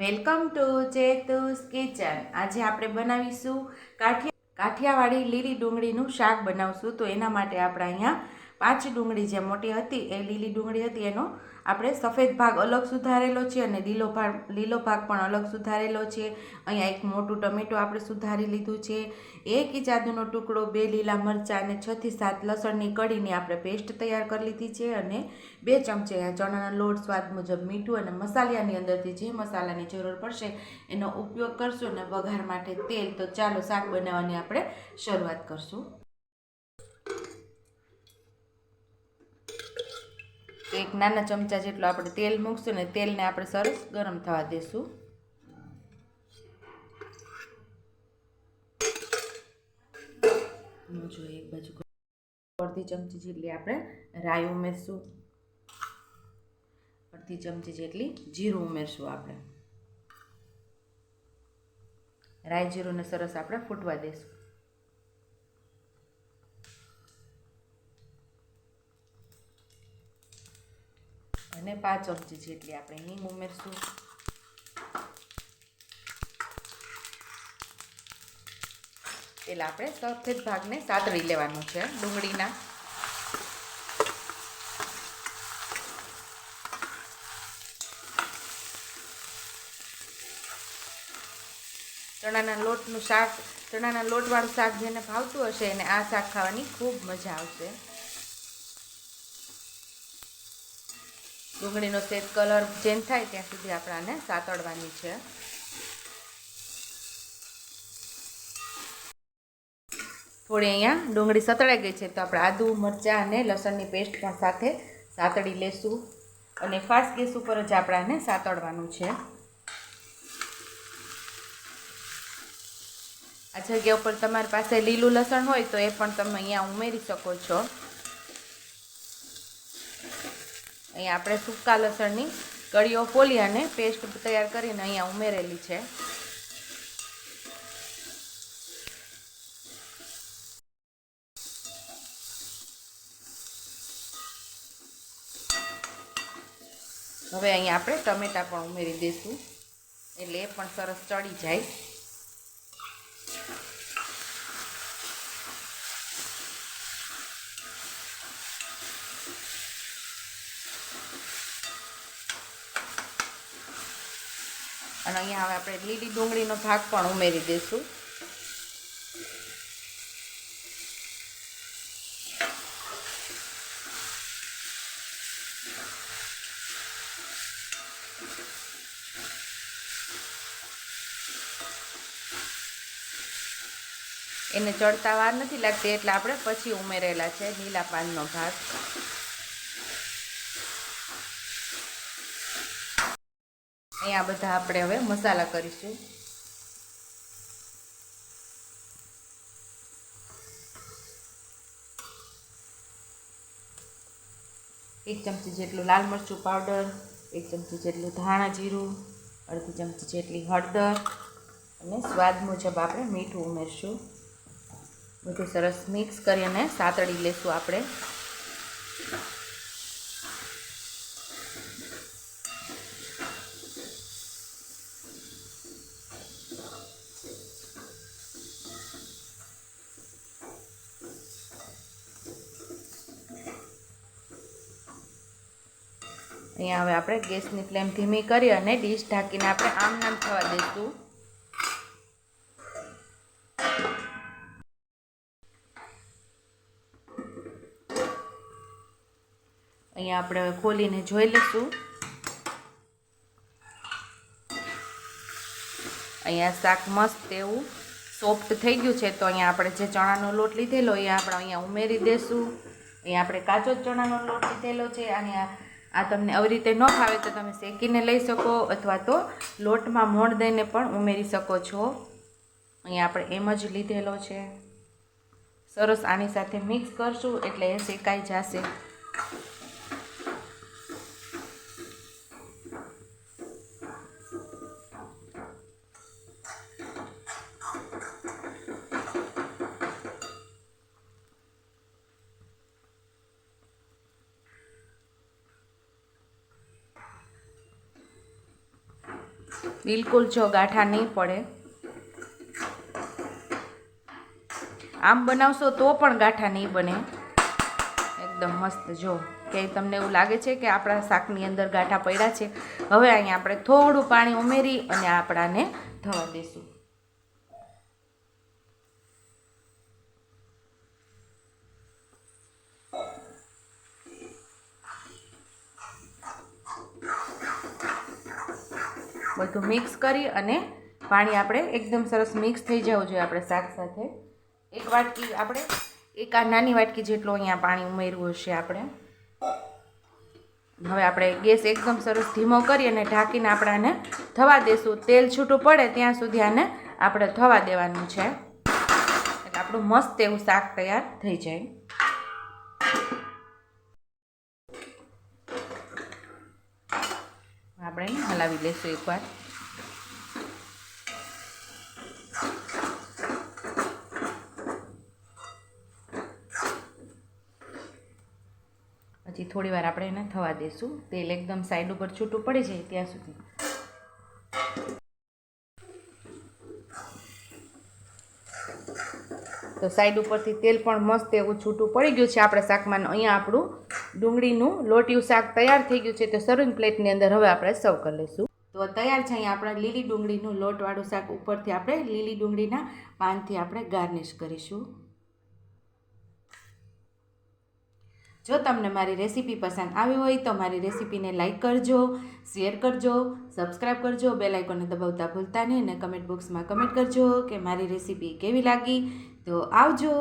Welcome to ચેતુસ kitchen. આજે આપણે બનાવીશું કાઠિયા કાઠિયાવાડી લીલી ડુંગળીનું શાક બનાવશું. તો એના માટે આપણે અહીંયા પાંચ ડુંગળી જે મોટી હતી એ લીલી ડુંગળી હતી, એનો આપણે સફેદ ભાગ અલગ સુધારેલો છે અને લીલો ભાગ લીલો ભાગ પણ અલગ સુધારેલો છે. અહીંયા એક મોટું ટમેટો આપણે સુધારી લીધું છે. એક ઇજાદુનો ટુકડો, બે લીલા મરચાં અને છથી સાત લસણની કઢીની આપણે પેસ્ટ તૈયાર કરી લીધી છે અને બે ચમચે ચણાના લોટ સ્વાદ મુજબ મીઠું અને મસાલાની અંદરથી જે મસાલાની જરૂર પડશે એનો ઉપયોગ કરશું અને વઘાર માટે તેલ. તો ચાલો શાક બનાવવાની આપણે શરૂઆત કરશું. એક નાના ચમચા જેટલું આપણે તેલ મૂકશું ને તેલને આપણે સરસ ગરમ થવા દેશું. જો એક બાજુ અડધી ચમચી જેટલી આપણે રાઈ ઉમેરશું. અડધી ચમચી જેટલી જીરું ઉમેરશું આપણે. રાઈ જીરુંને સરસ આપણે ફૂટવા દઈશું અને પાંચ ચમચી જેટલી આપણે હિંગ ઉમેરશું. એટલે આપણે સફેદ ભાગને સાતળી લેવાનું છે ડુંગળીના. ચણાના લોટનું શાક, ચણાના લોટવાળું શાક જેને ભાવતું હશે એને આ શાક ખાવાની ખૂબ મજા આવશે. ડુંગળીનો સેટ કલર ચેન્જ થાય ત્યાં સુધી આપણાને સાતડવાની છે. થોડી અહીંયા ડુંગળી સતળાઈ ગઈ છે તો આપણે આદુ, મરચાં અને લસણની પેસ્ટ પણ સાથે સાતળી લેશું. અને ફાસ્ટ ગેસ ઉપર જ આપણાને સાતડવાનું છે. આ જગ્યા ઉપર તમારી પાસે લીલું લસણ હોય તો એ પણ તમે અહીંયા ઉમેરી શકો છો. અહીંયા આપણે સૂકા લસણની કળીઓ ફોલી અને પેસ્ટ તૈયાર કરીને અહીંયા ઉમેરેલી છે. હવે અહીંયા આપણે ટમેટા પણ ઉમેરી દઈશું. એટલે એ પણ સરસ ચડી જાય. અને અહીંયા હવે આપણે લીલી ડુંગળીનો ભાગ પણ ઉમેરી દઈશું. એને ચડતા વાર નથી લાગતી, એટલે આપણે પછી ઉમેરેલા છે લીલા પાનનો ભાગ. અહીંયા બધા આપણે હવે મસાલા કરીશું. એક ચમચી જેટલું લાલ મરચું પાવડર, એક ચમચી જેટલું ધાણા જીરું, અડધી ચમચી જેટલી હળદર અને સ્વાદ મુજબ આપણે મીઠું ઉમેરશું. બધું સરસ મિક્સ કરી અને સાતળી લેશું આપણે. અહીંયા હવે આપણે ગેસની ફ્લેમ ધીમી કરી અને ડીશ ઢાંકીને આપણે આમ નામ થવા દઈશું. અહીંયા આપણે હવે ખોલીને જોઈ લઈશું. અહીંયા શાક મસ્ત એવું સોફ્ટ થઈ ગયું છે, તો અહીંયા આપણે જે ચણાનો લોટ લીધેલો એ આપણે અહીંયા ઉમેરી દઈશું અહીંયા આપણે કાચો ચણાનો લોટ લીધેલો છે, અને આ તમને આવી રીતે ન ખાવે તો તમે શેકીને લઈ શકો અથવા તો લોટમાં મોણ દઈને પણ ઉમેરી શકો છો. અહીંયા આપણે એમ જ લીધેલો છે. સરસ આની સાથે મિક્સ કરશું એટલે એ શેકાઈ જશે. બિલકુલ જો ગાંઠા નહીં પડે. આમ બનાવશો તો પણ ગાંઠા નહીં બને. એકદમ મસ્ત, જો. કે તમને એવું લાગે છે કે આપણા શાકની અંદર ગાંઠા પડ્યા છે. હવે અહીંયા આપણે થોડું પાણી ઉમેરી અને આપણાને થવા દઈશું બધું મિક્સ કરી અને પાણી આપણે એકદમ સરસ મિક્સ થઈ જવું જોઈએ આપણે શાક સાથે. એક વાટકી આપણે, એક આ નાની વાટકી જેટલું અહીંયા પાણી ઉમેરવું હશે આપણે. હવે આપણે ગેસ એકદમ સરસ ધીમો કરી અને ઢાંકીને આપણે આને થવા દેશું. તેલ છૂટું પડે ત્યાં સુધી આને આપણે થવા દેવાનું છે. એટલે આપણું મસ્ત એવું શાક તૈયાર થઈ જાય. આપણે હલાવી લઈશું એકવાર. પછી થોડી વાર આપણે એને થવા દઈશું તેલ એકદમ સાઈડ ઉપર છૂટું પડી જાય ત્યાં સુધી. તો સાઈડ ઉપરથી તેલ પણ મસ્ત એવું છૂટું પડી ગયું છે. આપણા શાકમાં અહીંયા આપણું ડુંગળીનું લોટિયું શાક તૈયાર થઈ ગયું છે. તો સર્વિંગ પ્લેટની અંદર હવે આપણે સર્વ કરી લઈશું. તો તૈયાર છે અહીંયા આપણે લીલી ડુંગળીનું લોટવાળું શાક ઉપરથી આપણે લીલી ડુંગળીના પાનથી આપણે ગાર્નિશ કરીશું. જો તમને મારી રેસીપી પસંદ આવી હોય તો મારી રેસીપીને લાઇક કરજો શેર કરજો સબસ્ક્રાઈબ કરજો બેલ દબાવતા ભૂલતા નહીં અને કમેન્ટ બોક્સમાં કમેન્ટ કરજો કે મારી રેસીપી કેવી લાગી. તો આવજો.